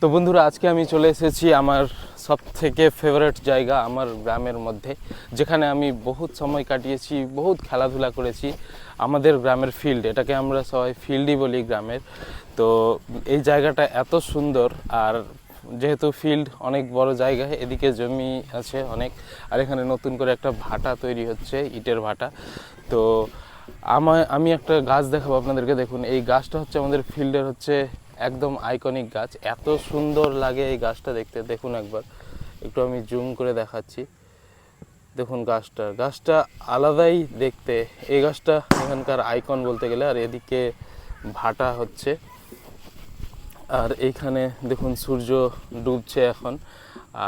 তো বন্ধুরা, আজকে আমি চলে এসেছি আমার সব থেকে ফেভারিট জায়গা আমার গ্রামের মধ্যে, যেখানে আমি বহুত সময় কাটিয়েছি, বহুত খেলাধুলা করেছি আমাদের গ্রামের ফিল্ড এটাকে আমরা সবাই ফিল্ডই বলি গ্রামের। তো এই জায়গাটা এত সুন্দর আর যেহেতু ফিল্ড অনেক বড় জায়গা, এদিকে জমি আছে অনেক, আর এখানে নতুন করে একটা ভাটা তৈরি হচ্ছে, ইটের ভাটা। তো আমার আমি একটা গাছ দেখাবো আপনাদেরকে, দেখুন, এই গাছটা হচ্ছে আমাদের ফিল্ডের হচ্ছে একদম আইকনিক গাছ। এত সুন্দর লাগে এই গাছটা দেখতে। দেখুন একবার। একটু আমি জুম করে দেখাচ্ছি। দেখুন গাছটা। গাছটা আলাদাই দেখতে। এই গাছটা এখানকার আইকন বলতে গেলে, আর এদিকে ভাটা হচ্ছে। আর এইখানে দেখুন সূর্য ডুবছে এখন।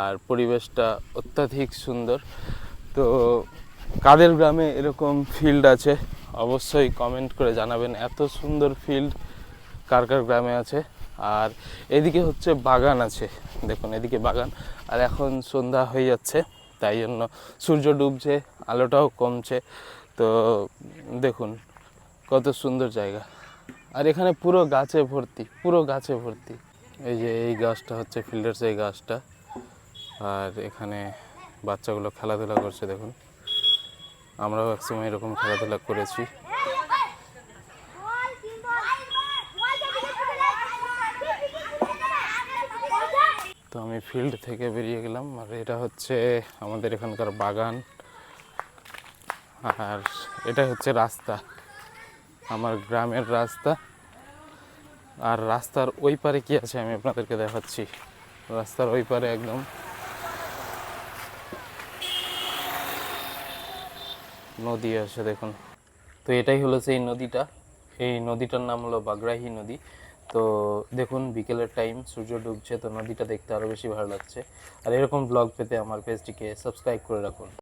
আর পরিবেশটা অত্যাধিক সুন্দর। তো কাদের গ্রামে এরকম ফিল্ড আছে? অবশ্যই কমেন্ট করে জানাবেন। এত সুন্দর ফিল্ড কার কার গ্রামে আছে? আর এদিকে হচ্ছে বাগান আছে। দেখুন, এদিকে বাগান। আর এখন সন্ধ্যা হয়ে যাচ্ছে, তাই জন্য সূর্য ডুবছে, আলোটাও কমছে। তো দেখুন, কত সুন্দর জায়গা। আর এখানে পুরো গাছে ভর্তি, পুরো গাছে ভর্তি। এই যে এই গাছটা হচ্ছে ফিল্ডার সেই গাছটা। আর এখানে বাচ্চাগুলো খেলাধুলা করছে, দেখুন। আমরাও একসময় এরকম খেলাধুলা করেছি। তো আমি ফিল্ড থেকে বেরিয়ে গেলাম। আর এটা হচ্ছে আমাদের এখানকার বাগান। আর এটা হচ্ছে রাস্তা। আমার গ্রামের রাস্তা। আর রাস্তার ওই পারে কি আছে আমি আপনাদেরকে দেখাচ্ছি। রাস্তার ওই পারে একদম। নদী আছে দেখুন। তো এটাই হলো সেই নদীটা। এই নদীটার নাম হলো বাগরাহি নদী। তো দেখুন, বিকেলের টাইম সূর্য ডুবছে, তো নদীটা দেখতে আরও বেশি ভালো লাগছে। আর এরকম ব্লগ পেতে আমার পেজটিকে সাবস্ক্রাইব করে রাখুন।